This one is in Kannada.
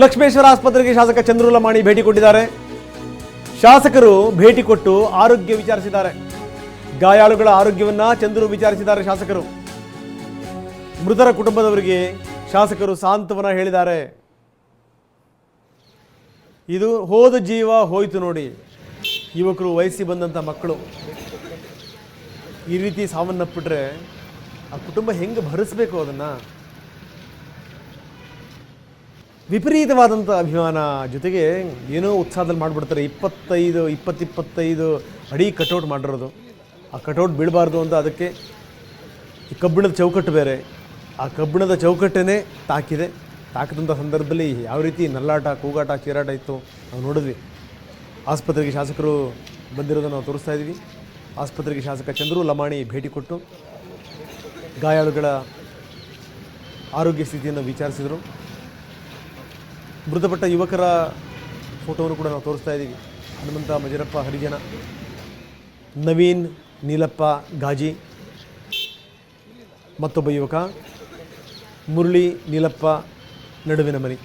ಲಕ್ಷ್ಮೇಶ್ವರ ಆಸ್ಪತ್ರೆಗೆ ಶಾಸಕ ಚಂದ್ರು ಲಮಾಣಿ ಭೇಟಿ ಕೊಟ್ಟಿದ್ದಾರೆ. ಶಾಸಕರು ಭೇಟಿ ಕೊಟ್ಟು ಆರೋಗ್ಯ ವಿಚಾರಿಸಿದ್ದಾರೆ. ಗಾಯಾಳುಗಳ ಆರೋಗ್ಯವನ್ನ ಚಂದ್ರು ವಿಚಾರಿಸಿದ್ದಾರೆ ಶಾಸಕರು. ಮೃತರ ಕುಟುಂಬದವರಿಗೆ ಶಾಸಕರು ಸಾಂತ್ವನ ಹೇಳಿದ್ದಾರೆ. ಇದು ಹೋದ ಜೀವ ಹೋಯ್ತು ನೋಡಿ. ಯುವಕರು ವಯಸ್ಸಿ ಬಂದಂಥ ಮಕ್ಕಳು. ಈ ರೀತಿ ಸಾವನ್ನಪ್ಪಿಟ್ರೆ ಆ ಕುಟುಂಬ ಹೆಂಗೆ ಭರಿಸ್ಬೇಕು ಅದನ್ನು? ವಿಪರೀತವಾದಂಥ ಅಭಿಮಾನ ಜೊತೆಗೆ ಏನೋ ಉತ್ಸಾಹದಲ್ಲಿ ಮಾಡಿಬಿಡ್ತಾರೆ. ಇಪ್ಪತ್ತೈದು, ಇಪ್ಪತ್ತಿಪ್ಪತ್ತೈದು ಅಡಿ ಕಟೌಟ್ ಮಾಡಿರೋದು. ಆ ಕಟೌಟ್ ಬೀಳಬಾರ್ದು ಅಂತ ಅದಕ್ಕೆ ಈ ಕಬ್ಬಿಣದ ಚೌಕಟ್ಟು ಬೇರೆ. ಆ ಕಬ್ಬಿಣದ ಚೌಕಟ್ಟೇ ತಾಕಿದೆ. ತಾಕಿದಂಥ ಸಂದರ್ಭದಲ್ಲಿ ಯಾವ ರೀತಿ ನಲ್ಲಾಟ, ಕೂಗಾಟ ಚೀರಾಟ ಇತ್ತು ನಾವು ನೋಡಿದ್ವಿ. ಆಸ್ಪತ್ರೆಗೆ ಶಾಸಕರು ಬಂದಿರೋದನ್ನು ನಾವು ತೋರಿಸ್ತಾ ಇದ್ವಿ ಆಸ್ಪತ್ರೆಗೆ ಶಾಸಕ ಚಂದ್ರು ಲಮಾಣಿ ಭೇಟಿ ಕೊಟ್ಟು ಗಾಯಾಳುಗಳ ಆರೋಗ್ಯ ಸ್ಥಿತಿಯನ್ನು ವಿಚಾರಿಸಿದರು. ಮೃತಪಟ್ಟ ಯುವಕರ ಫೋಟೋವನ್ನು ಕೂಡ ನಾವು ತೋರಿಸ್ತಾ ಇದ್ದೀವಿ. ಹನುಮಂತ ಮಜರಪ್ಪ ಹರಿಜನ, ನವೀನ್ ನೀಲಪ್ಪ ಗಾಜಿ, ಮತ್ತೊಬ್ಬ ಯುವಕ ಮುರಳಿ ನೀಲಪ್ಪ ನಡುವಿನ ಮನಿ.